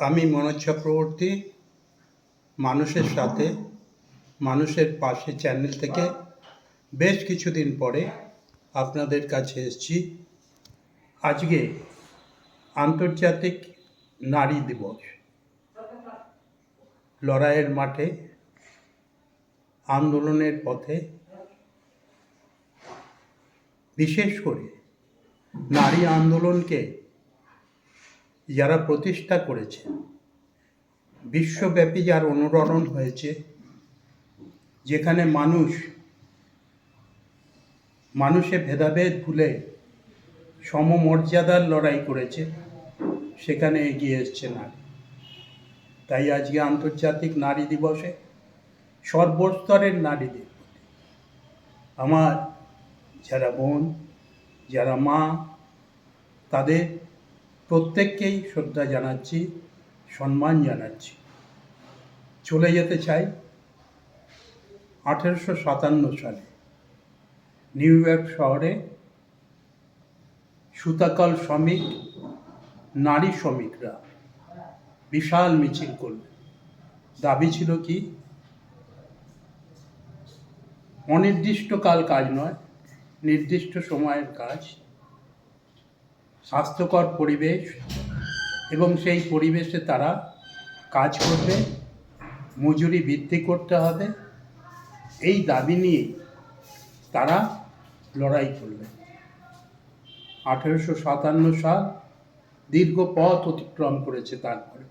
আমি মনোজ চক্রবর্তী, মানুষের সাথে, মানুষের পাশে চ্যানেল থেকে বেশ কিছুদিন পরে আপনাদের কাছে এসেছি। আজকে আন্তর্জাতিক নারী দিবস। লড়াইয়ের মাঠে আন্দোলনের পথে বিশেষ করে নারী আন্দোলনকে যারা প্রতিষ্ঠা করেছে, বিশ্বব্যাপী যার অনুরণন হয়েছে, যেখানে মানুষ, মানুষে ভেদাভেদ ভুলে সমমর্যাদার লড়াই করেছে, সেখানে এগিয়ে এসছে নারী। তাই আজকে আন্তর্জাতিক নারী দিবসে সর্বস্তরের নারীদের আমার যারা বোন, যারা মা, তাদের প্রত্যেককেই শ্রদ্ধা জানাচ্ছি, সম্মান জানাচ্ছি। চলে যেতে চাই আঠেরোশো সাতান্ন সালে নিউ ইয়র্ক শহরে সুতাকল শ্রমিক, নারী শ্রমিকরা বিশাল মিছিল করলেন। দাবি ছিল কি, অনির্দিষ্টকাল কাজ নয়, নির্দিষ্ট সময়ের কাজ স্বাস্থ্যকর পরিবেশ এবং সেই পরিবেশে তারা কাজ করবে, মজুরি বৃদ্ধি করতে হবে। এই দাবি নিয়ে তারা লড়াই করবে। আঠেরোশো সাতান্ন সাল দীর্ঘ পথ অতিক্রম করেছে তারপরে।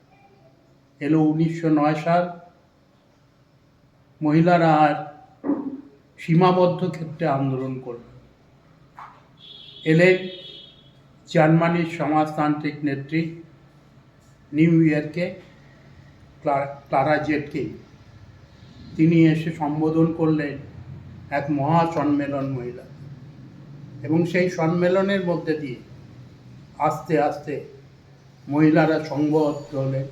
এলো উনিশশো নয় সাল। মহিলারা আর সীমাবদ্ধ ক্ষেত্রে আন্দোলন করবে। এলেন জার্মানির সমাজতান্ত্রিক নেত্রী, নিউ ইয়র্কে ক্লা- ক্লারা জেটকে। তিনি এসে সম্বোধন করলেন এক মহা সম্মেলন মহিলা। এবং সেই সম্মেলনের মধ্যে দিয়ে আস্তে আস্তে মহিলারা সংবদ্ধ হলেন।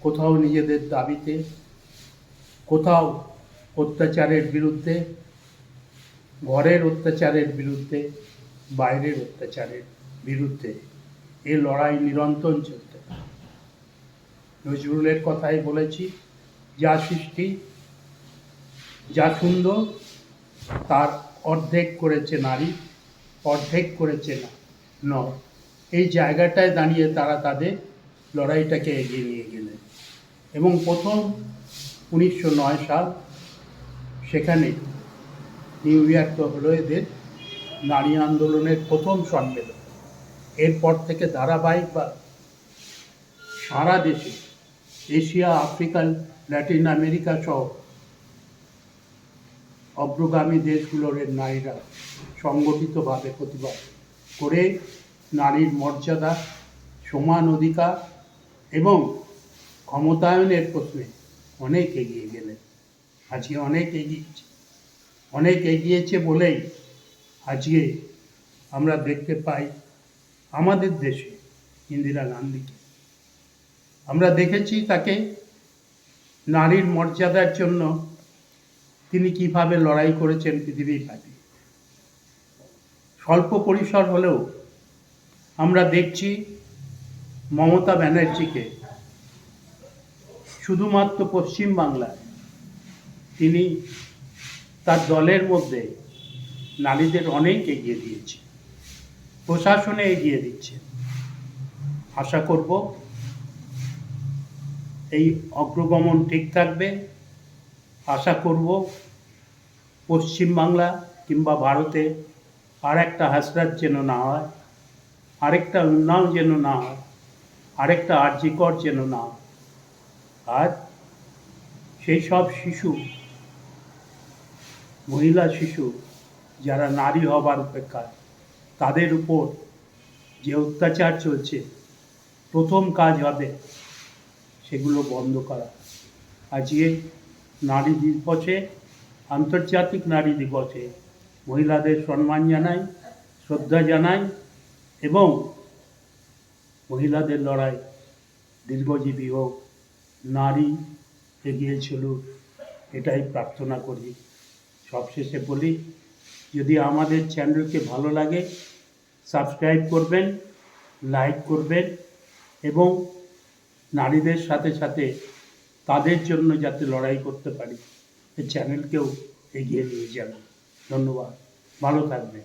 কোথাও নিজেদের দাবিতে, কোথাও অত্যাচারের বিরুদ্ধে, ঘরের অত্যাচারের বিরুদ্ধে, বাইরের অত্যাচারের বিরুদ্ধে এ লড়াই নিরন্তর চলতে নজরুলের কথাই বলেছি, যা সৃষ্টি, যা সুন্দর, তার অর্ধেক করেছে নারী, অর্ধেক করেছে না নয় এই জায়গাটায় দাঁড়িয়ে তারা তাদের লড়াইটাকে এগিয়ে নিয়ে গেলেন। এবং প্রথম উনিশশো নয় সাল সেখানে নিউ ইয়র্ক হলো এদের নারী আন্দোলনের প্রথম সম্মেলন। এরপর থেকে ধারাবাহিক বা সারা দেশে এশিয়া আফ্রিকান ল্যাটিন আমেরিকা সহ অগ্রগামী দেশগুলোর নারীরা সংগঠিতভাবে প্রতিবাদ করে নারীর মর্যাদা, সমান অধিকার এবং ক্ষমতায়নের প্রশ্নে অনেক এগিয়ে গেলেন। আজকে অনেক এগিয়েছে। অনেক এগিয়েছে বলেই আজকে আমরা দেখতে পাই আমাদের দেশে ইন্দিরা গান্ধীকে আমরা দেখেছি তাকে নারীর মর্যাদার জন্য তিনি কীভাবে লড়াই করেছেন পৃথিবীর স্বল্প পরিসর হলেও আমরা দেখছি মমতা ব্যানার্জিকে শুধুমাত্র পশ্চিম বাংলায় তিনি তার দলের মধ্যে নারীদের অনেক এগিয়ে দিয়েছে প্রশাসনে এগিয়ে দিচ্ছে। আশা করব এই অগ্রগমন ঠিক থাকবে। আশা করব পশ্চিমবাংলা কিংবা ভারতে আর একটা হাসরাত যেন না হয়, আরেকটা উন্নাও যেন না হয়, আরেকটা আর্যিকর যেন না হয়। আর সেই সব শিশু, মহিলা শিশু যারা নারী হবার অপেক্ষায় তাদের উপর যে অত্যাচার চলছে, প্রথম কাজ হবে সেগুলো বন্ধ করা। আজকে নারী দিবসে, আন্তর্জাতিক নারী দিবসে মহিলাদের সম্মান জানাই, শ্রদ্ধা জানাই এবং মহিলাদের লড়াই দীর্ঘজীবী হোক, নারী এগিয়ে চলুক, এটাই প্রার্থনা করি। সবশেষে বলি যদি আমাদের চ্যানেলকে ভালো লাগে, সাবস্ক্রাইব করবেন, লাইক করবেন এবং নারীদের সাথে সাথে তাদের জন্য যাতে লড়াই করতে পারি চ্যানেলকেও এগিয়ে নিয়ে যাবেন ধন্যবাদ। ভালো থাকবে